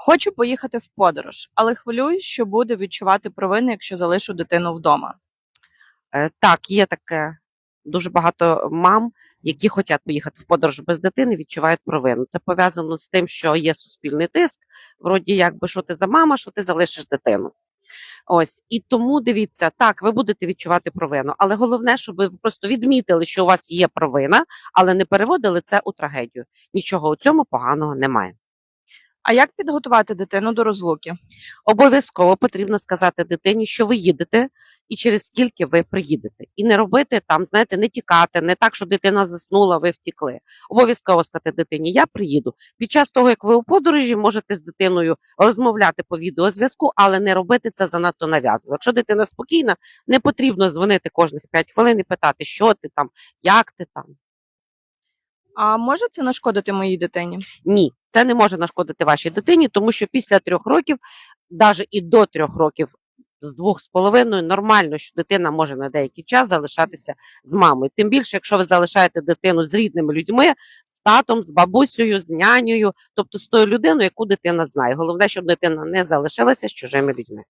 Хочу поїхати в подорож, але хвилююсь, що буду відчувати провину, якщо залишу дитину вдома. Е, Так, є таке. Дуже багато мам, які хочуть поїхати в подорож без дитини, відчувають провину. Це пов'язано з тим, що є суспільний тиск. Вроді, якби що ти за мама, що ти залишиш дитину. Ось і тому дивіться, так, ви будете відчувати провину, але головне, щоб ви просто відмітили, що у вас є провина, але не переводили це у трагедію. Нічого у цьому поганого немає. А як підготувати дитину до розлуки? Обов'язково потрібно сказати дитині, що ви їдете і через скільки ви приїдете. І не робити там, знаєте, не тікати, не так, що дитина заснула, ви втікли. Обов'язково сказати дитині, я приїду. Під час того, як ви у подорожі, можете з дитиною розмовляти по відеозв'язку, але не робити це занадто нав'язливо. Якщо дитина спокійна, не потрібно дзвонити кожних 5 хвилин і питати, що ти там, як ти там. А може це нашкодити моїй дитині? Ні, це не може нашкодити вашій дитині, тому що після трьох років, навіть і до трьох років, з двох з половиною нормально, що дитина може на деякий час залишатися з мамою. Тим більше, якщо ви залишаєте дитину з рідними людьми, з татом, з бабусею, з нянею, тобто з тою людиною, яку дитина знає. Головне, щоб дитина не залишилася з чужими людьми.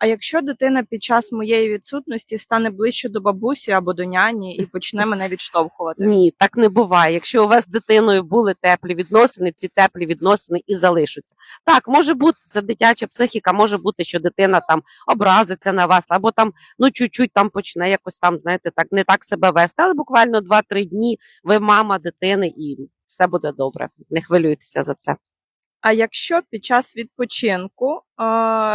А якщо дитина під час моєї відсутності стане ближче до бабусі або до няні і почне мене відштовхувати? Ні, так не буває. Якщо у вас з дитиною були теплі відносини, ці теплі відносини і залишаться. Так, може бути це дитяча психіка, може бути, що дитина там образиться на вас, або там ну чуть-чуть там почне якось там, знаєте, так не так себе вести. Але буквально 2-3 дні ви мама дитини, і все буде добре. Не хвилюйтеся за це. А якщо під час відпочинку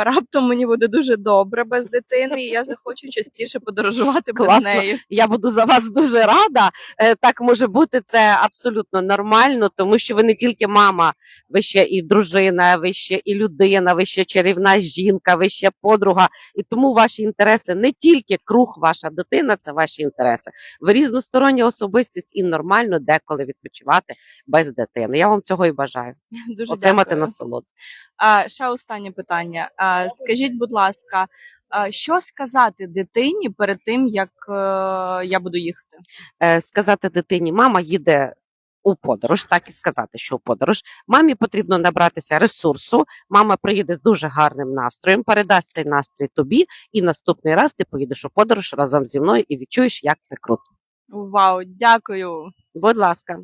раптом мені буде дуже добре без дитини, і я захочу частіше подорожувати без неї? Я буду за вас дуже рада. Е, Так може бути, це абсолютно нормально, тому що ви не тільки мама, ви ще і дружина, ви ще і людина, ви ще чарівна жінка, ви ще подруга. І тому ваші інтереси не тільки круг ваша дитина, це ваші інтереси. Ви різностороння особистість і нормально деколи відпочивати без дитини. Я вам цього і бажаю. Дуже Отримати дякую. насолоду. А, ще останнє питання. А, скажіть, будь ласка, а, що сказати дитині перед тим, як е, я буду їхати? е, сказати дитині, мама їде у подорож, так і сказати, що у подорож. Мамі потрібно набратися ресурсу. Мама приїде з дуже гарним настроєм, передасть цей настрій тобі, і наступний раз ти поїдеш у подорож разом зі мною і відчуєш, як це круто. Вау, дякую. Будь ласка.